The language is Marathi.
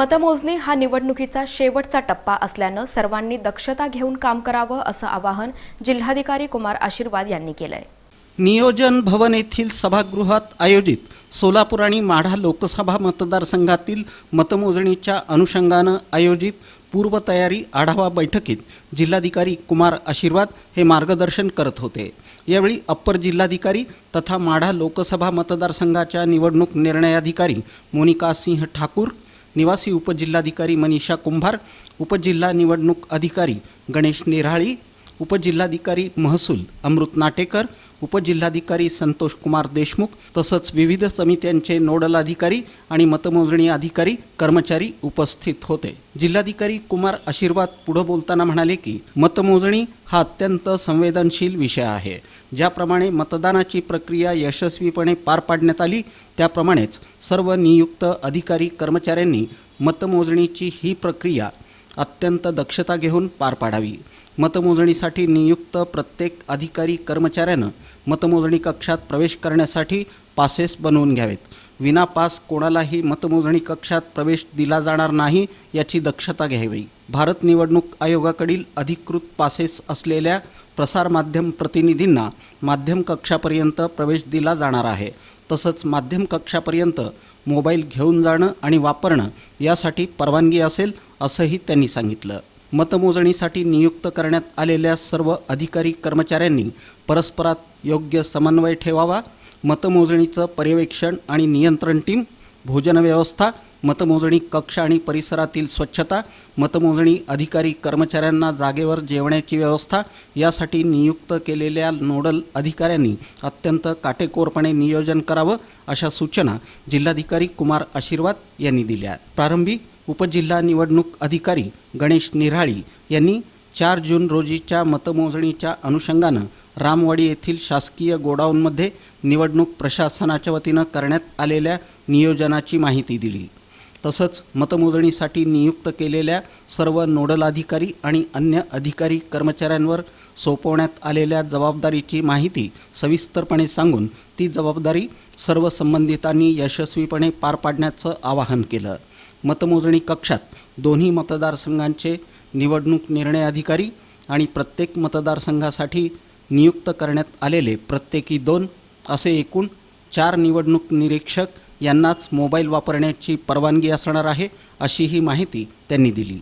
मतमोजणी हा निवडणुकीचा शेवटचा टप्पा असल्यानं सर्वांनी दक्षता घेऊन काम करावं असं आवाहन जिल्हाधिकारी कुमार आशीर्वाद यांनी केलंय. नियोजन भवन येथील सभागृहात आयोजित सोलापूर आणि माढा लोकसभा मतदारसंघातील मतमोजणीच्या अनुषंगानं आयोजित पूर्वतयारी आढावा बैठकीत जिल्हाधिकारी कुमार आशीर्वाद हे मार्गदर्शन करत होते. यावेळी अप्पर जिल्हाधिकारी तथा माढा लोकसभा मतदारसंघाच्या निवडणूक निर्णयाधिकारी मोनिका सिंह ठाकूर निवासी उपजिल्हाधिकारी मनीषा कुंभार उपजिल्हा निवडणूक अधिकारी गणेश निराळी उपजिल्हाधिकारी महसूल अमृत नाटेकर उपजिल्हाधिकारी संतोष कुमार देशमुख तसंच विविध समित्यांचे नोडल अधिकारी आणि मतमोजणी अधिकारी कर्मचारी उपस्थित होते. जिल्हाधिकारी कुमार आशीर्वाद पुढे बोलताना म्हणाले की मतमोजणी हा अत्यंत संवेदनशील विषय आहे. ज्याप्रमाणे मतदानाची प्रक्रिया यशस्वीपणे पार पाडण्यात आली त्याप्रमाणेच सर्व नियुक्त अधिकारी कर्मचाऱ्यांनी मतमोजणीची ही प्रक्रिया अत्यंत दक्षता घेऊन पार पाडावी. मतमोजणीसाठी नियुक्त प्रत्येक अधिकारी कर्मचाऱ्यानं मतमोजणी कक्षात प्रवेश करण्यासाठी पासेस बनवून घ्यावेत. विना पास कोणालाही मतमोजणी कक्षात प्रवेश दिला जाणार नाही याची दक्षता घ्यावी. भारत निवडणूक आयोगाकडील अधिकृत पासेस असलेल्या प्रसारमाध्यम प्रतिनिधींना माध्यम कक्षापर्यंत प्रवेश दिला जाणार आहे. तसंच माध्यम कक्षापर्यंत मोबाईल घेऊन जाणं आणि वापरणं यासाठी परवानगी असेल असंही त्यांनी सांगितलं. मतमोजणीसाठी नियुक्त करण्यात आलेल्या सर्व अधिकारी कर्मचाऱ्यांनी परस्परात योग्य समन्वय ठेवावा मतमोजणीचं पर्यवेक्षण आणि नियंत्रण टीम भोजन व्यवस्था मतमोजणी कक्ष आणि परिसरातील स्वच्छता मतमोजणी अधिकारी कर्मचाऱ्यांना जागेवर जेवण्याची व्यवस्था यासाठी नियुक्त केलेल्या नोडल अधिकाऱ्यांनी अत्यंत काटेकोरपणे नियोजन करावं अशा सूचना जिल्हाधिकारी कुमार आशीर्वाद यांनी दिल्या. प्रारंभी उपजिल्हा निवडणूक अधिकारी गणेश निराळी यांनी चार जून रोजीच्या मतमोजणीच्या अनुषंगानं रामवाडी येथील शासकीय गोडाऊनमध्ये निवडणूक प्रशासनाच्या वतीनं करण्यात आलेल्या नियोजनाची माहिती दिली. तसंच मतमोजणीसाठी नियुक्त केलेल्या सर्व नोडल अधिकारी आणि अन्य अधिकारी कर्मचाऱ्यांवर सोपवण्यात आलेल्या जबाबदारीची माहिती सविस्तरपणे सांगून ती जबाबदारी सर्व संबंधितांनी यशस्वीपणे पार पाडण्याचं आवाहन केलं. मतमोजणी कक्षात दोन्ही मतदारसंघांचे निवडणूक निर्णय अधिकारी आणि प्रत्येक मतदारसंघासाठी नियुक्त करण्यात आलेले प्रत्येकी दोन असे एकूण चार निवडणूक निरीक्षक यांनाच मोबाईल वापरण्याची परवानगी असणार आहे अशी ही माहिती त्यांनी दिली.